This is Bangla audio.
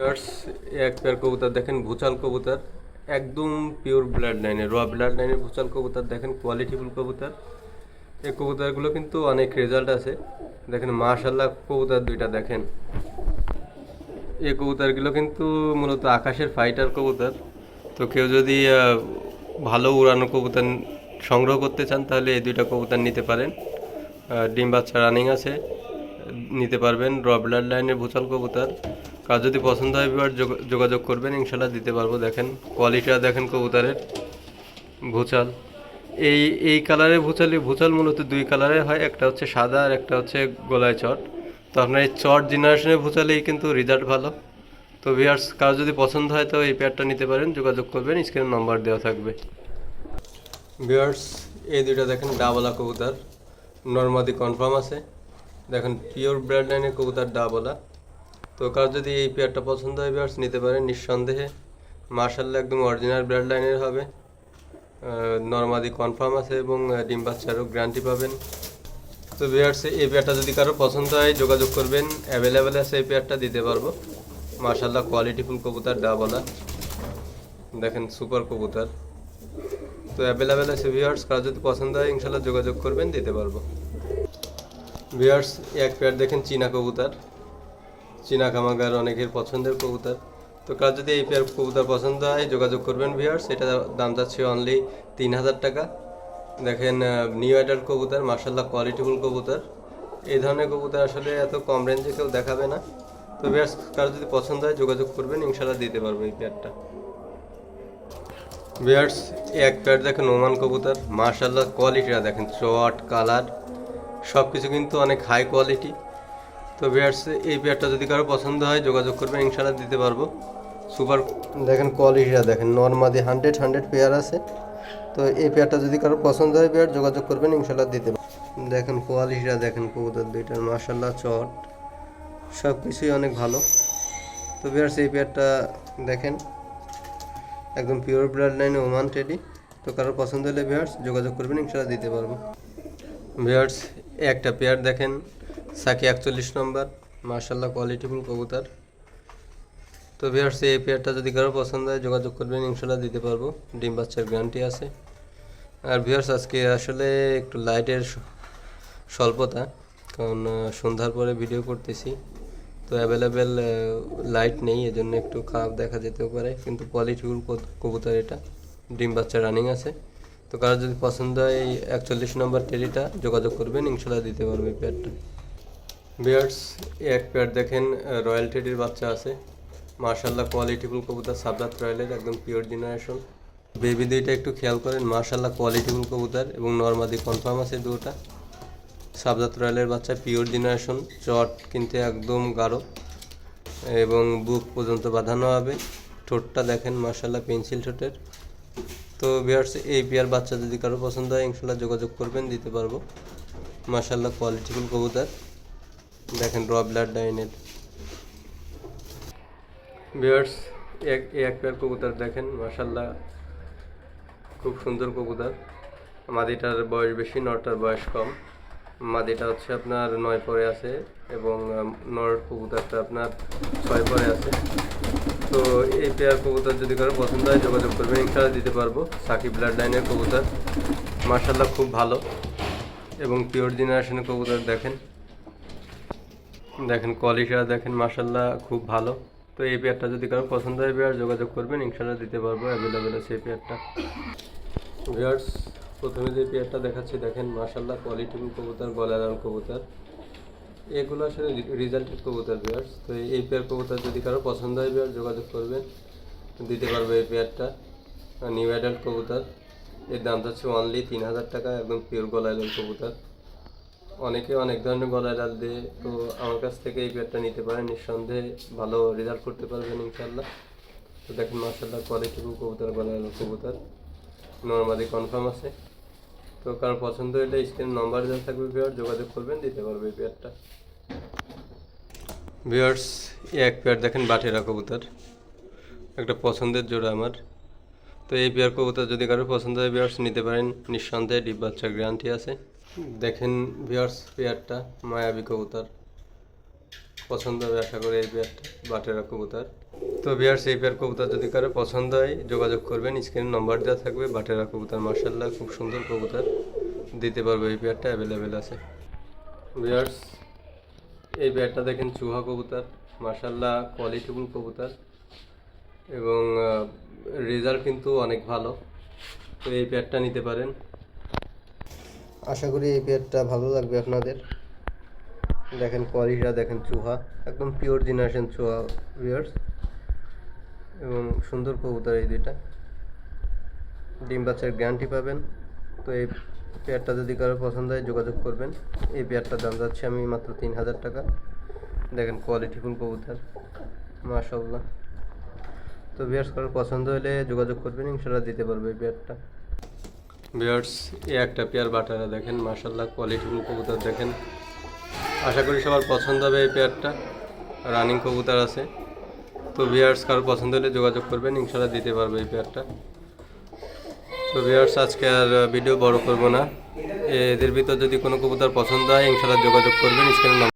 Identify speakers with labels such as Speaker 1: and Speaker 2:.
Speaker 1: এক পেয়ার কবুতর দেখেন, ভুচাল কবুতর, একদম পিওর ব্লাড লাইনের র ব্লাড লাইনের ভুচাল কবুতর দেখেন কোয়ালিটিফুল কবুতর। এই কবুতরগুলো কিন্তু অনেক রেজাল্ট আছে। দেখেন মাশাল্লাহ কবুতর দুইটা দেখেন। এই কবুতরগুলো কিন্তু মূলত আকাশের ফাইটার কবুতর। তো কেউ যদি ভালো উড়ানো কবুতর সংগ্রহ করতে চান, তাহলে এই দুইটা কবুতর নিতে পারেন। ডিম বাচ্চা রানিং আছে, নিতে পারবেন র ব্লাড লাইনের ভুচাল কবুতর। কার যদি পছন্দ হয়, এবার যোগাযোগ করবেন ইনশাল্লাহ দিতে পারব। দেখেন কোয়ালিটিটা দেখেন কবুতরের। ভুচাল। এই এই কালারের ভুচালি ভুচাল মূলত দুই কালারের হয়, একটা হচ্ছে সাদা আর একটা হচ্ছে গোলায় চট। তো আপনার এই চট জেনারেশনের ভুচালেই কিন্তু রেজাল্ট ভালো। তো ভিয়ার্স কারও যদি পছন্দ হয়, তো এই পেয়ারটা নিতে পারেন, যোগাযোগ করবেন স্ক্রিনে নাম্বার দেওয়া থাকবে। ভিয়ার্স এই দুইটা দেখেন ডাবলা কবুতর। নর্মাদি কনফার্ম আছে। দেখেন পিওর ব্র্যান্ড লাইনের কবুতর ডাবলা। তো কারও যদি এই পেয়ারটা পছন্দ হয় ভিয়ার্স নিতে পারেন নিঃসন্দেহে। মার্শাল্লাহ একদম অরিজিনাল ব্র্যান্ড লাইনের হবে। নর্মাদি কনফার্ম আছে এবং ডিম বাচ্চারও গ্যারান্টি পাবেন। তো ভিয়ার্স এই পেয়ারটা যদি কারও পছন্দ হয়, যোগাযোগ করবেন। অ্যাভেলেবেল আছে এই পেয়ারটা দিতে পারব। মার্শাল্লাহ কোয়ালিটিফুল কবুতর ডাবলা দেখেন সুপার কবুতার। তো অ্যাভেলেবেল আছে ভিউয়ার্স কারও যদি পছন্দ হয় ইনশাল্লাহ যোগাযোগ করবেন, দিতে পারব। ভিউয়ার্স এক পেয়ার দেখেন, চীনা কবুতর। চীনা কামাগার অনেকের পছন্দের কবুতর। তো কার যদি এই পেয়ার কবুতর পছন্দ হয়, যোগাযোগ করবেন ভিউয়ার্স এটা দাম যাচ্ছে অনলি তিন হাজার টাকা। দেখেন নিউ অ্যাডাল্ট কবুতর মার্শাল্লাহ কোয়ালিটিফুল কবুতর। এই ধরনের কবুতর আসলে এত কম রেঞ্জে কেউ দেখাবে না। তো ভিউয়ার্স কার যদি পছন্দ হয়, যোগাযোগ করবেন। ইনশাল্লাহ দিতে পারব এই পেয়ারটা ভিয়ার্স এক প্যাড দেখেন ওমান কবুতর। মার্শাল্লাহ কোয়ালিটিটা দেখেন চট কালার সব কিছু কিন্তু অনেক হাই কোয়ালিটি তো ভিয়ার্স এই পেয়ারটা যদি কারও পছন্দ হয় যোগাযোগ করবেন ইনশাল্লাহ দিতে পারব। সুপার দেখেন কোয়ালিটিটা দেখেন নর্মাদি হান্ড্রেড হান্ড্রেড পেয়ার আছে। তো এই পেয়ারটা যদি কারও পছন্দ হয় পেয়ার যোগাযোগ করবেন ইনশাল্লাহ দিতে পারব। দেখেন কোয়ালিটিটা দেখেন কবুতর দুইটার মার্শাল্লাহ চট। সব কিছুই অনেক ভালো। তো ভিয়ার্স এই পেয়ারটা দেখেন একদম পিওর ব্লাড লাইনে ওমান টেডি তো কারোর পছন্দ হলে ভিয়ার্স যোগাযোগ করবেন ইনশাল্লাহ দিতে পারব। ভিয়ার্স একটা পেয়ার দেখেন সাকি একচল্লিশ নম্বর মার্শাল্লাহ কোয়ালিটিফুল কবুতর। তো ভিয়ার্স এই পেয়ারটা যদি কারও পছন্দ হয়, যোগাযোগ করবেন ইনশাল্লাহ দিতে পারব। ডিম বাচ্চার গ্যারান্টি আছে। আর ভিয়ার্স আজকে আসলে একটু লাইটের স্বল্পতা, কারণ সন্ধ্যার পরে ভিডিও করতেছি। তো অ্যাভেলেবেল লাইট নেই, এজন্য একটু খারাপ দেখা যেতেও পারে, কিন্তু কোয়ালিটিফুল কবুতর এটা। ডিম বাচ্চা রানিং আছে। তো কারও যদি পছন্দ হয় একচল্লিশ নম্বর টেলিটা যোগাযোগ করবেন ইনশাল্লাহ দিতে পারবে পেয়ারটা বিয়ার্স এক পেয়ার দেখেন রয়্যাল টেডির বাচ্চা আছে। মার্শাল্লাহ কোয়ালিটিফুল কবুতর সাবদাত রয়্যালের একদম পিওর জেনারেশন বেবি দুইটা একটু খেয়াল করেন মার্শাল্লাহ কোয়ালিটিফুল কবুতর এবং নর্মাদি কনফার্ম আছে দুটা। সাবজাত রয়্যালের বাচ্চা পিওর জেনারেশন চট কিন্তু একদম গাঢ়। এবং বুক পর্যন্ত বাঁধানো হবে। ঠোঁটটা দেখেন মার্শাল্লাহ পেন্সিল ঠোঁটের। তো বিয়ার্স, এই পেয়ার বাচ্চা যদি কারও পছন্দ হয় ইনশাল্লাহ যোগাযোগ করবেন, দিতে পারব। মার্শাল্লাহ কোয়ালিটিফুল কবুতর। দেখেন র ব্লাড ডাইনের। বিয়ার্স এক এক পেয়ার কবুতর দেখেন মার্শাল্লাহ খুব সুন্দর কবুতর। মাদিটার বয়স বেশি নটার বয়স কম। মাদিটা হচ্ছে আপনার নয় পরে আছে এবং নর কবুতরটা আপনার ছয় পরে আছে। তো এই পেয়ার কবুতর যদি কারও পছন্দ হয়, যোগাযোগ করবেন। ইনশাল্লাহ দিতে পারব। সাকিব ব্লাড লাইনের কবুতর। মার্শাল্লাহ খুব ভালো এবং পিওর জেনারেশনের কবুতর দেখেন। দেখেন কোয়ালিটিটা দেখেন মার্শাল্লাহ খুব ভালো। তো এই পেয়ারটা যদি কারও পছন্দ হয় পেয়ার যোগাযোগ করবেন ইনশাল্লাহ দিতে পারব অ্যাভেলেবেল আছে এই পেয়ারটা ভিউয়ার্স প্রথমে যে পেয়ারটা দেখাচ্ছি, দেখেন মার্শাল্লাহ কোয়ালিটিফুল কবুতর গলালাল কবুতর। এগুলো আসলে রেজাল্টেড কবুতর ভিউয়ার্স তো এই পেয়ার কবুতর যদি কারও পছন্দ হয় ভিউয়ার যোগাযোগ করবেন, দিতে পারব এই পেয়ারটা নিউ অ্যাডাল্ট কবুতর, এর দাম হচ্ছে অনলি তিন হাজার টাকা, একদম পিওর গলালাল কবুতর। অনেকে অনেক ধরনের গলায় লাল দিয়ে, তো আমার কাছ থেকে এই পেয়ারটা নিতে পারেন। নিঃসন্দেহে ভালো রেজাল্ট করতে পারবেন ইনশাল্লাহ তো দেখেন মার্শাল্লাহ কোয়ালিটিফুল কবুতর গলায় কবুতর। নর্মালি কনফার্ম আছে। তো কারও পছন্দ হলে স্ক্রিন নম্বর দেওয়া থাকবে ভিওর যোগাযোগ করবেন, দিতে পারবে এই পেয়ারটা। ভিওর্স এক পেয়ার দেখেন বাটেরা কবুতর। একটা পছন্দের জোড়া আমার। তো এই পেয়ার কবুতর যদি কারও পছন্দ হয় ভিওর্স নিতে পারেন। নিঃসন্দেহে ডিপ বাচ্চার গ্যারান্টি আছে। দেখেন ভিওর্স পেয়ারটা মায়াবী কবুতর। পছন্দ হবে আশা করি এই পেয়ারটা, বাটেরা কবুতর। তো বিয়ার্স এই পেয়ার কবুতর যদি কারও পছন্দ হয়, যোগাযোগ করবেন। স্ক্রিনে নম্বর দেওয়া থাকবে, বাটেরা কবুতর মার্শাল্লাহ খুব সুন্দর কবুতর। দিতে পারব, এই পেয়ারটা অ্যাভেলেবেল আছে। বিয়ার্স এই পেয়ারটা দেখেন চুহা কবুতর মার্শাল্লাহ কোয়ালিটিফুল কবুতর। এবং রেজাল্ট কিন্তু অনেক ভালো। তো এই পেয়ারটা নিতে পারেন। আশা করি এই পেয়ারটা ভালো লাগবে আপনাদের। দেখেন কোয়ালিটিটা দেখেন চুহা, একদম পিওর জেনারেশন চুহা ভিউয়ার্স এবং সুন্দর কবুতর এই দুইটা। ডিম বাচ্চার গ্যারান্টি পাবেন। তো এই পেয়ারটা যদি কারও পছন্দ হয়, যোগাযোগ করবেন। এই পেয়ারটার দাম যাচ্ছে আমি মাত্র তিন হাজার টাকা। দেখেন কোয়ালিটিফুল কবুতর। মাশাল্লাহ তো বিয়ার্স কারও পছন্দ হলে যোগাযোগ করবেন ইনশাল্লাহ দিতে পারবে এই পেয়ারটা বিয়ার্স, এই একটা পেয়ার বাটারা দেখেন মাশাল্লাহ কোয়ালিটিফুল কবুতর দেখেন। আশা করি সবার পছন্দ হবে এই পেয়ারটা, রানিং কবুতর আছে। তো বিয়ার্স, কারও পছন্দ হলে যোগাযোগ করবেন ইনশাল্লাহ দিতে পারবে এই পেয়ারটা। তো বিয়ার্স, আজকে আর ভিডিও বড় করব না। এদের ভিতর যদি কোনো কবুতর পছন্দ হয় ইনশাল্লাহ যোগাযোগ করবেন স্ক্রিনে